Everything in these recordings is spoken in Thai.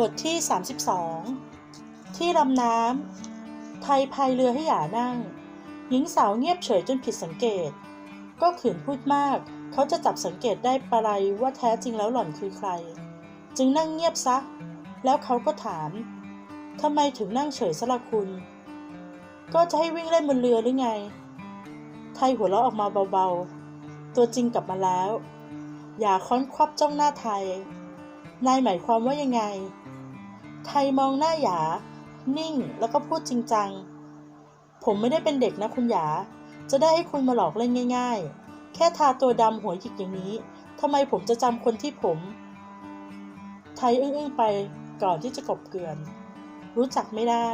บทที่ 32 ที่ลำน้ำไทยพายเรือให้หยานั่ง หญิงสาวเงียบเฉยจนผิดสังเกต ก็ขืนพูดมาก เขาจะจับสังเกตได้ปะไรว่าแท้จริงแล้วหล่อนคือใคร จึงนั่งเงียบซะ แล้วเขาก็ถามทำไมถึงนั่งเฉยสละคุณ ก็จะให้วิ่งเล่นบนเรือหรือไง ไทยหัวเราะออกมาเบาๆ ตัวจริงกลับมาแล้ว อย่าค้อนควับจ้องหน้าไทย นายหมายความว่ายังไง ไทยมองหน้าหยา นิ่งแล้วก็พูดจริงจัง ผมไม่ได้เป็นเด็กนะคุณหยา จะได้ให้คุณมาหลอกเล่นง่าย ๆ แค่ทาตัวดำหัวหยิกอย่างนี้ทำไมผมจะจำคนที่ผม ไทยอึ้งๆไปก่อนที่จะกบเกลื่อน รู้จักไม่ได้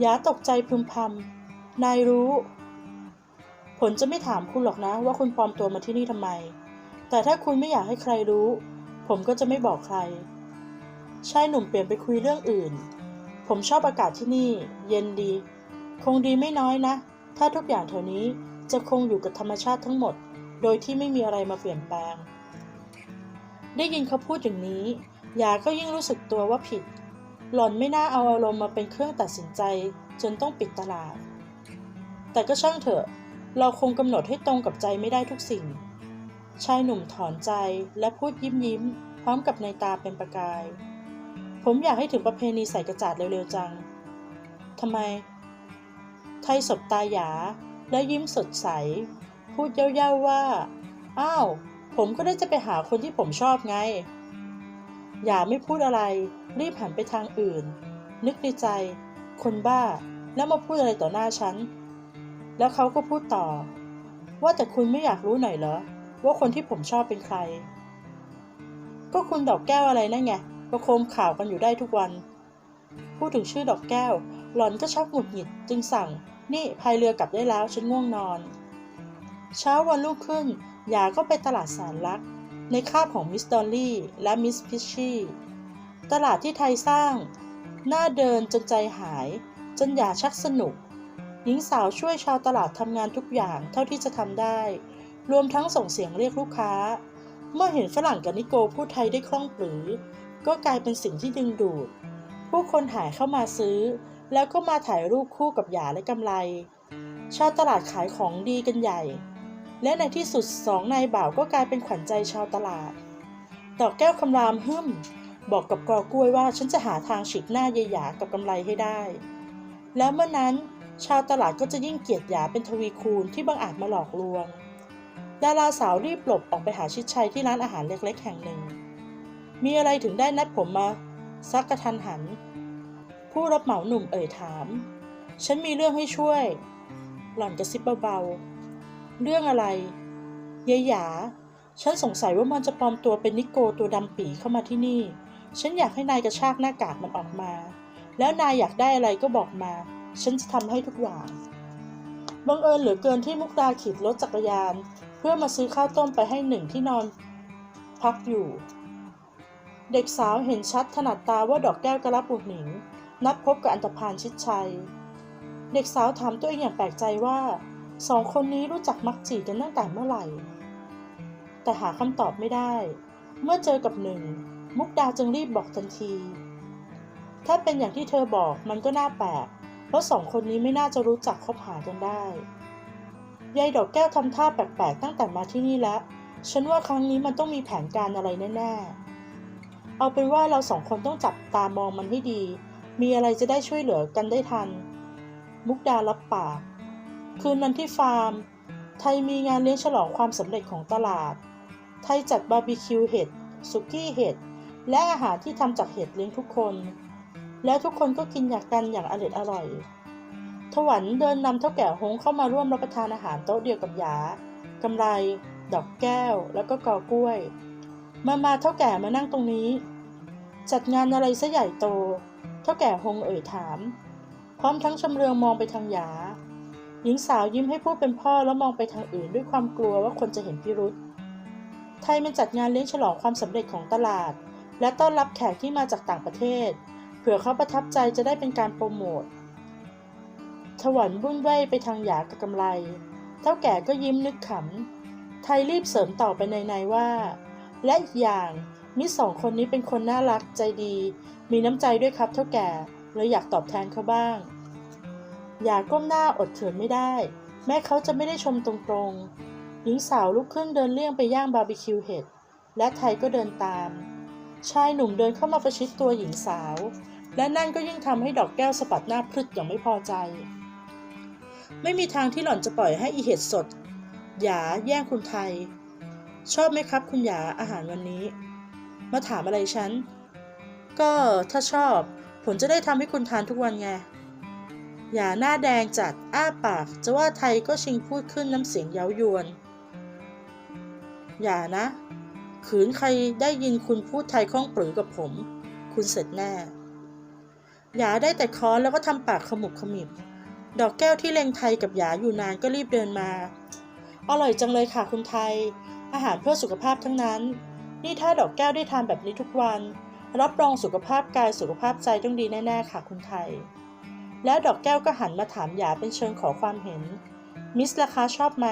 หยาตกใจพึมพำนายรู้ผลจะไม่ถามคุณหรอกนะ ว่าคุณปลอมตัวมาที่นี่ทำไม แต่ถ้าคุณไม่อยากให้ใครรู้ ผมก็จะไม่บอกใคร ชายหนุ่มเปลี่ยนไปคุยเรื่องอื่น ผมชอบอากาศที่นี่ เย็นดี คงดีไม่น้อยนะ ถ้าทุกอย่างแถวนี้จะคงอยู่กับธรรมชาติทั้งหมด โดยที่ไม่มีอะไรมาเปลี่ยนแปลง ได้ยินเขาพูดอย่างนี้ ยาก็ยิ่งรู้สึกตัวว่าผิด หล่อนไม่น่าเอาอารมณ์มาเป็นเครื่องตัดสินใจ จนต้องปิดตลาด แต่ก็ช่างเถอะ เราคงกำหนดให้ตรงกับใจไม่ได้ทุกสิ่ง ชายหนุ่มถอนใจและพูดยิ้มยิ้ม พร้อมกับในตาเป็นประกาย ผมอยากให้ถึงประเพณีใส่กระจาดเร็วๆจัง ทำไม ไทยสบตาหยา และยิ้มสดใส พูดเย้าๆว่า อ้าว ผมก็ได้จะไปหาคนที่ผมชอบไง หยาไม่พูดอะไร รีบหันไปทางอื่น นึกในใจ คนบ้า แล้วมาพูดอะไรต่อหน้าฉัน แล้วเขาก็พูดต่อ ว่าแต่คุณไม่อยากรู้หน่อยเหรอ ว่าคนที่ผมชอบเป็นใคร ก็คุณดอกแก้วอะไรนั่นไง ประโคมข่าวกันอยู่ได้ทุกวัน พูดถึงชื่อดอกแก้ว หล่อนก็ชักหงุดหงิดจึงสั่ง นี่พายเรือกลับได้แล้วฉันง่วงนอน เช้าวันรุ่งขึ้นหยาก็ไปตลาดสารลักษ์ในคาบของมิสดอลลี่และมิสพิชชี่ตลาดที่ไทยสร้างน่าเดินจนใจหาย จนหยาชักสนุก หญิงสาวช่วยชาวตลาดทำงานทุกอย่างเท่าที่จะทำได้ รวมทั้งส่งเสียงเรียกลูกค้า เมื่อเห็นฝรั่งกับนิโกพูดไทยได้คล่องปรือ ก็กลายเป็นสิ่งที่ดึงดูด ผู้คนหายเข้ามาซื้อ แล้วก็มาถ่ายรูปคู่กับหยาและกำไร ชาวตลาดขายของดีกันใหญ่ และในที่สุดสองนายบ่าวก็กลายเป็นขวัญใจชาวตลาด ดอกแก้วคำรามฮึ่มบอกกับกอกล้วยว่าฉันจะหาทางฉีกหน้ายายหยากับกำไรให้ได้ แล้วเมื่อนั้นชาวตลาดก็จะยิ่งเกลียดหยาเป็นทวีคูณที่บังอาจมาหลอกลวง ดาราสาวรีบหลบออกไปหาชิดชัยที่ร้านอาหารเล็กๆ แห่งหนึ่ง มีอะไรถึงได้นัดผมมา ซักกระทันหัน ผู้รับเหมาหนุ่มเอ่ยถาม ฉันมีเรื่องให้ช่วย หล่อนกระซิบเบาๆ เรื่องอะไรยายหยา ฉันสงสัยว่ามันจะปลอมตัวเป็นนิโกตัวดำปีเข้ามาที่นี่ ฉันอยากให้นายกระชากหน้ากากมันออกมา แล้วนายอยากได้อะไรก็บอกมา ฉันจะทำให้ทุกอย่างบังเอิญเหลือเกินที่มุกดาขี่รถจักรยาน เพื่อมาซื้อข้าวต้มไปให้หนึ่งที่นอน พักอยู่ เด็กสาวเห็นชัดถนัดตาว่าดอกแก้วกระลับบุหนิง นัดพบกับอันตพานชิดชัย เด็กสาวถามตัวเองอย่างแปลกใจว่าสองคนนี้รู้จักมักจีกันตั้งแต่เมื่อไหร่ แต่หาคำตอบไม่ได้ เมื่อเจอกับหนึ่ง มุกดาจึงรีบบอกทันที ถ้าเป็นอย่างที่เธอบอกมันก็น่าแปลก เพราะสองคนนี้ไม่น่าจะรู้จักคบหากันได้ยายดอกแก้วทำท่าแปลกๆตั้งแต่มาที่นี่แล้ว ฉันว่าครั้งนี้มันต้องมีแผนการอะไรแน่ๆ เอาเป็นว่าเราสองคนต้องจับตามองมันให้ดี มีอะไรจะได้ช่วยเหลือกันได้ทัน มุกดารับปาก คืนนั้นที่ฟาร์ม ไทยมีงานเลี้ยงฉลองความสำเร็จของตลาด ไทยจัดบาร์บีคิวเห็ดสุกี้เห็ด และอาหารที่ทำจากเห็ดเลี้ยงทุกคน แล้วทุกคนก็กินอยากกันอย่างอร่อยอร่อย ถวันเดินนำเท่าแก่ฮงเข้ามาร่วมรับประทานอาหารโต๊ะเดียวกับยากำไร ดอกแก้ว แล้วก็กอกล้วย มามาเท่าแก่มานั่งตรงนี้ จัดงานอะไรซะใหญ่โต เท่าแก่ฮงเอ่ยถาม พร้อมทั้งชำเลืองมองไปทางหยา หญิงสาวยิ้มให้ผู้เป็นพ่อแล้วมองไปทางอื่นด้วยความกลัวว่าคนจะเห็นพิรุษไทยมันจัดงานเลี้ยงฉลองความสำเร็จของตลาด และต้อนรับแขกที่มาจากต่างประเทศ เผื่อเขาประทับใจจะได้เป็นการโปรโมทถวันบุ้นไว้ไปทางหยากับกำไร เท่าแก่ก็ยิ้มนึกขำ ไทยรีบเสริมต่อไปในในว่า และอีกอย่างมิตรสองคนนี้เป็นคนน่ารักใจดี มีน้ำใจด้วยครับเท่าแก่เลยอยากตอบแทนเขาบ้าง อย่าก้มหน้าอดเขินไม่ได้ แม้เขาจะไม่ได้ชมตรงๆ หญิงสาวลุกขึ้นเดินเลี่ยงไปย่างบาร์บีคิวเห็ด และไทยก็เดินตาม ชายหนุ่มเดินเข้ามาประชิดตัวหญิงสาว และนั่นก็ยิ่งทำให้ดอกแก้วสะบัดหน้าพลึดอย่างไม่พอใจ ไม่มีทางที่หล่อนจะปล่อยให้อีเห็ดสดหยาแย่งคุณไทย ชอบไหมครับ คุณหยาอาหารวันนี้ มาถามอะไรฉัน ก็ถ้าชอบ ผมจะได้ทำให้คุณทานทุกวันไงหยาหน้าแดงจัดอ้าปาก จะว่าไทยก็ชิงพูดขึ้นน้ำเสียงเย้ายวนอย่านะ ขืนใครได้ยินคุณพูดไทยคล่องปรือกับผม คุณเสร็จแน่ หยาได้แต่ค้อนแล้วก็ทำปากขมุบขมิบ ดอกแก้วที่เล็งไทยกับหยาอยู่นานก็รีบเดินมา อร่อยจังเลยค่ะคุณไทย อาหารเพื่อสุขภาพทั้งนั้น นี่ถ้าดอกแก้วได้ทานแบบนี้ทุกวัน รับรองสุขภาพกายสุขภาพใจต้องดีแน่ๆค่ะคุณไทย แล้วดอกแก้วก็หันมาถามหยาเป็นเชิงขอความเห็น มิสราคาชอบไหม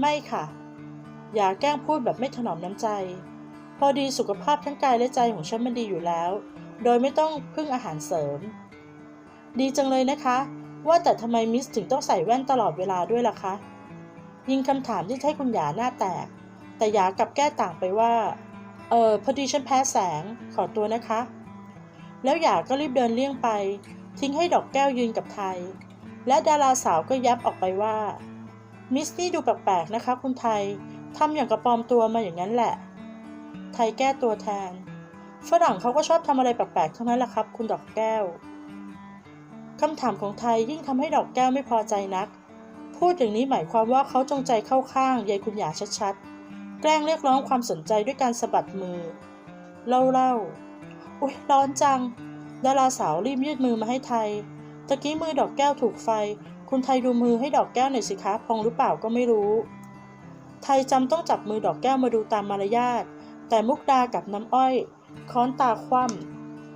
ไม่ค่ะ หยาแกล้งพูดแบบไม่ถนอมน้ำใจ พอดีสุขภาพทั้งกายและใจของฉันมันดีอยู่แล้ว โดยไม่ต้องพึ่งอาหารเสริม ดีจังเลยนะคะ ว่าแต่ทำไมมิสถึงต้องใส่แว่นตลอดเวลาด้วยล่ะคะ ยิงคำถามที่ให้คุณหยาหน้าแตก แต่หยากลับแก้ต่างไปว่า เออพอดีฉันแพ้แสงขอตัวนะคะ แล้วหยาก็รีบเดินเลี่ยงไป ทิ้งให้ดอกแก้วยืนกับไทย และดาราสาวก็ยับออกไปว่า มิสนี่ดูแปลกๆนะคะ คุณไทยทำอย่างกระปอมตัวมาอย่างนั้นแหละ ไทยแก้ตัวแทน ฝรั่งเขาก็ชอบทำอะไรแปลกๆทั้งนั้นแหละครับ คุณดอกแก้วคำถามของไทยยิ่งทำให้ดอกแก้วไม่พอใจนัก พูดอย่างนี้หมายความว่าเขาจงใจเข้าข้างยายคุณหยาชัดๆ แกล้งเรียกร้องความสนใจด้วยการสะบัดมือ เล่าเล่าๆอุ๊ยร้อนจัง ดาราสาวรีบยืดมือมาให้ไทย ตะกี้มือดอกแก้วถูกไฟ คุณไทยดูมือให้ดอกแก้วหน่อยสิคะพองหรือเปล่าก็ไม่รู้ ไทยจำต้องจับมือดอกแก้วมาดูตามมารยาท แต่มุกดากับน้ำอ้อย ค้อนตาคว่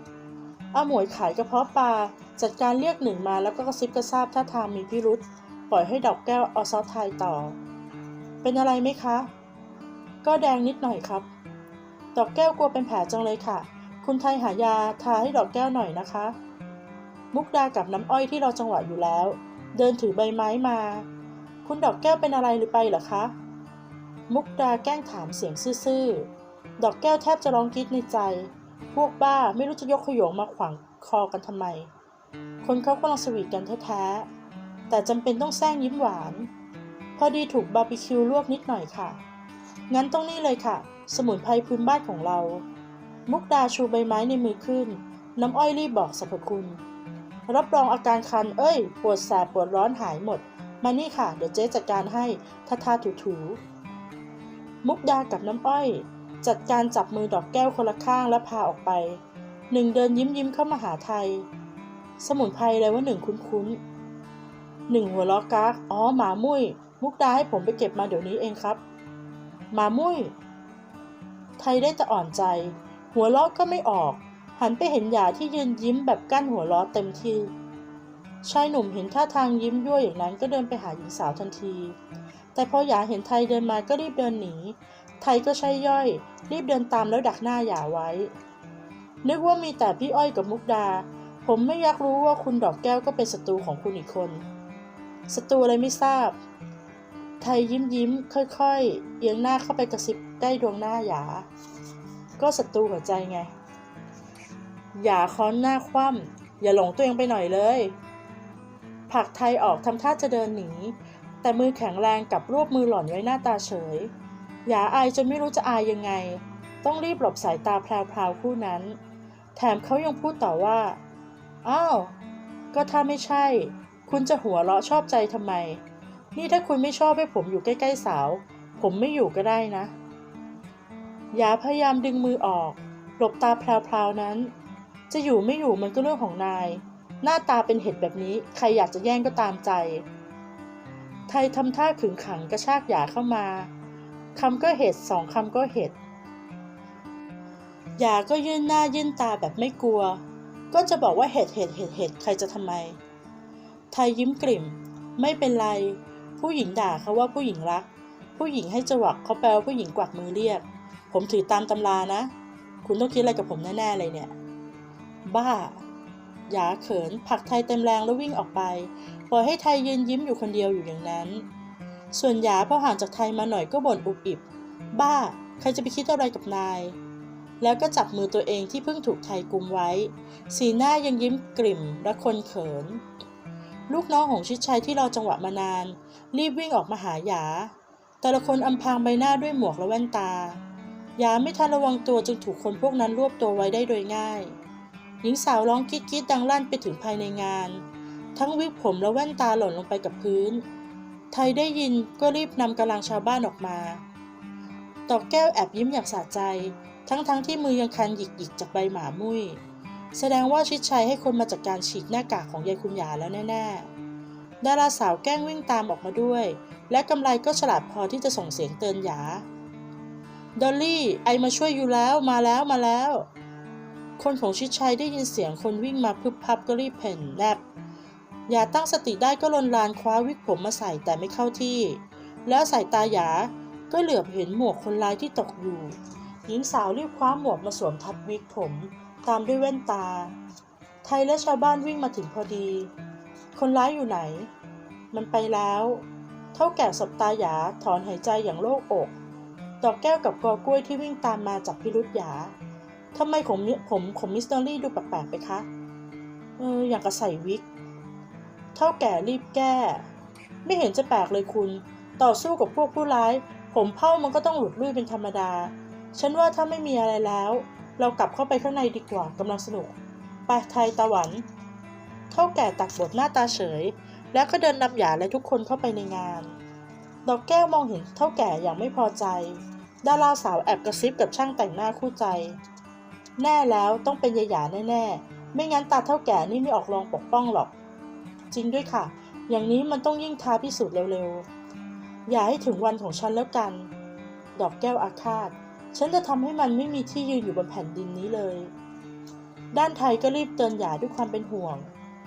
ำอาหมวยขายกระเพาะปลาจัดการเรียกหนึ่งมาแล้วก็กระซิบกระซาบท่าทางมีพิรุษ ปล่อยให้ดอกแก้วเอาซอสไทยต่อ เป็นอะไรไหมคะ ก็แดงนิดหน่อยครับ ดอกแก้วกลัวเป็นแผลจังเลยค่ะ คุณไทยหายาทาให้ดอกแก้วหน่อยนะคะ มุกดากับน้ำอ้อยที่รอจังหวะอยู่แล้ว เดินถือใบไม้มา คุณดอกแก้วเป็นอะไรหรือไปเหรอคะ มุกดาแกล้งถามเสียงซื่อๆ ดอกแก้วแทบจะร้องกรีดในใจ พวกบ้าไม่รู้จะยกขยงมาขวางคอกันทำไม คนเขากำลังสวีทกันแท้ๆ แต่จำเป็นต้องแซงยิ้มหวาน พอดีถูกบาร์บีคิวลวกนิดหน่อยค่ะ งั้นต้องนี่เลยค่ะ สมุนไพรพื้นบ้านของเรา มุกดาชูใบไม้ในมือขึ้น น้ำอ้อยรีบบอกสรรพคุณ รับรองอาการคัน เอ้ย ปวดแสบปวดร้อนหายหมด มานี่ค่ะ เดี๋ยวเจ๊จัดการให้ทาทาถูถูๆมุกดากับน้ำอ้อย จัดการจับมือดอกแก้วคนละข้างและพาออกไป หนึ่งเดินยิ้มยิ้มเข้ามาหาไทย สมุนไพรอะไรว่าหนึ่งคุ้นๆ หนึ่งหัวล้อกากอ๋อหมามุ้ย มุกดาให้ผมไปเก็บมาเดี๋ยวนี้เองครับ หมามุ้ย ไทยได้แต่อ่อนใจ หัวล้อก็ไม่ออก หันไปเห็นหยาที่ยืนยิ้มแบบกั้นหัวล้อเต็มที่ ชายหนุ่มเห็นท่าทางยิ้มยั่วอย่างนั้นก็เดินไปหาหญิงสาวทันที แต่พอหยาเห็นไทยเดินมาก็รีบเดินหนี ไทยก็ใช่ย่อย รีบเดินตามแล้วดักหน้าหยาไว้ นึกว่ามีแต่พี่อ้อยกับมุกดา ผมไม่อยากรู้ว่าคุณดอกแก้วก็เป็นศัตรูของคุณอีกคน ศัตรูอะไรไม่ทราบ ไทยยิ้มยิ้มค่อยๆ เอียงหน้าเข้าไปกระซิบใกล้ดวงหน้าหยา ก็ศัตรูหัวใจไง หยาค้อนหน้าคว่ำอย่าหลงตัวเองไปหน่อยเลยผักไทยออกทำท่าจะเดินหนี แต่มือแข็งแรงกับรวบมือหล่อนไว้หน้าตาเฉยหยาอายจนไม่รู้จะอายยังไง ต้องรีบหลบสายตาแพรวๆคู่นั้น แถมเขายังพูดต่อว่า อ้าว ก็ถ้าไม่ใช่ คุณจะหัวเราะชอบใจทำไม นี่ถ้าคุณไม่ชอบให้ผมอยู่ใกล้ๆสาว ผมไม่อยู่ก็ได้นะยาพยายามดึงมือออก หลบตาแพรวๆนั้น จะอยู่ไม่อยู่มันก็เรื่องของนาย หน้าตาเป็นเห็ดแบบนี้ใครอยากจะแย่งก็ตามใจ ไทยทำท่าขึงขังกระชากหยาเข้ามาคำก็เห็ดสองคำก็เห็ดยาก็ยื่นหน้ายื่นตาแบบไม่กลัว ก็จะบอกว่าเห็ดเห็ดเห็ดเห็ดใครจะทำไม ไทยยิ้มกลิ่ม ไม่เป็นไร ผู้หญิงด่าเขาว่าผู้หญิงรัก ผู้หญิงให้จวักเขาแปลว่าผู้หญิงกวักมือเรียก ผมถือตามตำรานะ คุณต้องคิดอะไรกับผมแน่ๆเลยเนี่ย บ้า หยาเขินผักไทยเต็มแรงแล้ววิ่งออกไป ปล่อยให้ไทยยืนยิ้มอยู่คนเดียวอยู่อย่างนั้น ส่วนหยาพอห่างจากไทยมาหน่อยก็บ่นอุบอิบ บ้า ใครจะไปคิดอะไรกับนายแล้วก็จับมือตัวเองที่เพิ่งถูกไทยกุมไว้ สีหน้ายังยิ้มกลิ่มและคนเขิน ลูกน้องของชิดชัยที่รอจังหวะมานาน รีบวิ่งออกมาหาหยา แต่ละคนอำพรางใบหน้าด้วยหมวกและแว่นตา หยาไม่ทันระวังตัวจึงถูกคนพวกนั้นรวบตัวไว้ได้โดยง่าย หญิงสาวร้องกรีดกรีดดังลั่นไปถึงภายในงาน ทั้งวิกผมและแว่นตาหล่นลงไปกับพื้น ไทยได้ยินก็รีบนำกำลังชาวบ้านออกมาตอกแก้วแอบยิ้มอย่างสะใจ ทั้งๆทที่มือยังคันหยิกๆจากใบหมามุ้ย แสดงว่าชิดชัยให้คนมาจัดการฉีกหน้ากากของยายคุณหยาแล้วแน่ๆ ดาราสาวแกล้งวิ่งตามออกมาด้วย และกำไรก็ฉลาดพอที่จะส่งเสียงเตือนหยา ดอลลี่ ไอมาช่วยอยู่แล้วมาแล้วมาแล้ว คนของชิดชัยได้ยินเสียงคนวิ่งมาพึบพับก็รีบเพ่นแลบหยาตั้งสติได้ก็ลนลานคว้าวิกผมมาใส่แต่ไม่เข้าที่ แล้วสายตาหยาก็เหลือบเห็นหมวกคนร้ายที่ตกอยู่ หญิงสาวรีบคว้าหมวกมาสวมทับวิกผม ตามด้วยแว่นตา ไทยและชาวบ้านวิ่งมาถึงพอดี คนร้ายอยู่ไหน มันไปแล้ว เท่าแก่สบตาหยาถอนหายใจอย่างโล่งอก ดอกแก้วกับกอกล้วยที่วิ่งตามมาจากพิรุษหยาทำไมผมผมของมิสเตอรี่ดูแปลกๆไปคะ เออ อย่างกับใส่วิก เท่าแก่รีบแก้ ไม่เห็นจะแปลกเลยคุณ ต่อสู้กับพวกผู้ร้าย ผมเผ้ามันก็ต้องหลุดลุ่ยเป็นธรรมดา ฉันว่าถ้าไม่มีอะไรแล้ว เรากลับเข้าไปข้างในดีกว่ากำลังสนุก ไปไทยตะวัน เท่าแก่ตักบทหน้าตาเฉย แล้วก็เดินนำหยาและทุกคนเข้าไปในงาน ดอกแก้วมองเห็นเท่าแก่อย่างไม่พอใจ ดาราสาวแอบกระซิบกับช่างแต่งหน้าคู่ใจ แน่แล้วต้องเป็นยายหยาแน่ๆ ไม่งั้นตาเท่าแก่นี่ไม่ออกรองปกป้องหรอก จริงด้วยค่ะ อย่างนี้มันต้องยิ่งท้าพิสูจน์เร็วๆ อย่าให้ถึงวันของฉันแล้วกัน ดอกแก้วอาฆาต ฉันจะทำให้มันไม่มีที่ยืนอยู่บนแผ่นดินนี้เลย ด้านไทยก็รีบเตือนหยาด้วยความเป็นห่วง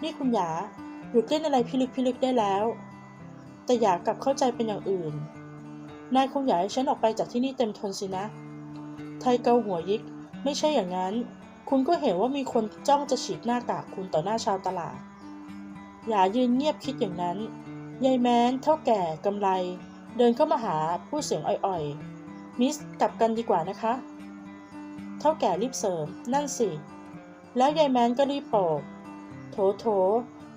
นี่คุณหยาหยุดเล่นอะไรพิลึกพิลึกได้แล้ว แต่หยากลับเข้าใจเป็นอย่างอื่น นายคงอยากให้ฉันออกไปจากที่นี่เต็มทนสินะ ไทยเกาหัวยิก ไม่ใช่อย่างนั้น คุณก็เห็นว่ามีคนจ้องจะฉีกหน้ากากคุณต่อหน้าชาวตลาดหยายืนเงียบคิดอย่างนั้น ยายแม้นเท่าแก่กำไร เดินเข้ามาหาผู้เสียงอ่อยๆ มิสกลับกันดีกว่านะคะ เท่าแก่รีบเสริมนั่นสิ แล้วยายแมนก็รีบโปกโถโถ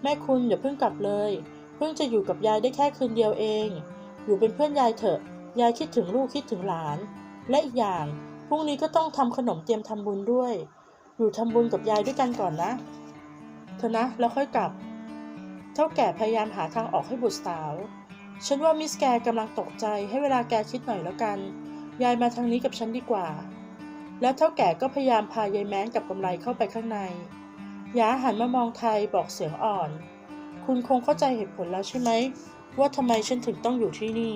แม่คุณอย่าเพิ่งกลับเลย เพิ่งจะอยู่กับยายได้แค่คืนเดียวเอง อยู่เป็นเพื่อนยายเถอะ ยายคิดถึงลูกคิดถึงหลาน และอีกอย่างพรุ่งนี้ก็ต้องทำขนมเตรียมทำบุญด้วย อยู่ทำบุญกับยายด้วยกันก่อนนะเถอะนะแล้วค่อยกลับ เท่าแก่พยายามหาทางออกให้บุตรสาว ฉันว่ามิสแกกำลังตกใจให้เวลาแกคิดหน่อยแล้วกัน ยายมาทางนี้กับฉันดีกว่า แล้วเท่าแก่ก็พยายามพายายแม้นกับกำไรเข้าไปข้างใน ยาหันมามองไทยบอกเสียงอ่อน คุณคงเข้าใจเหตุผลแล้วใช่ไหม ว่าทำไมฉันถึงต้องอยู่ที่นี่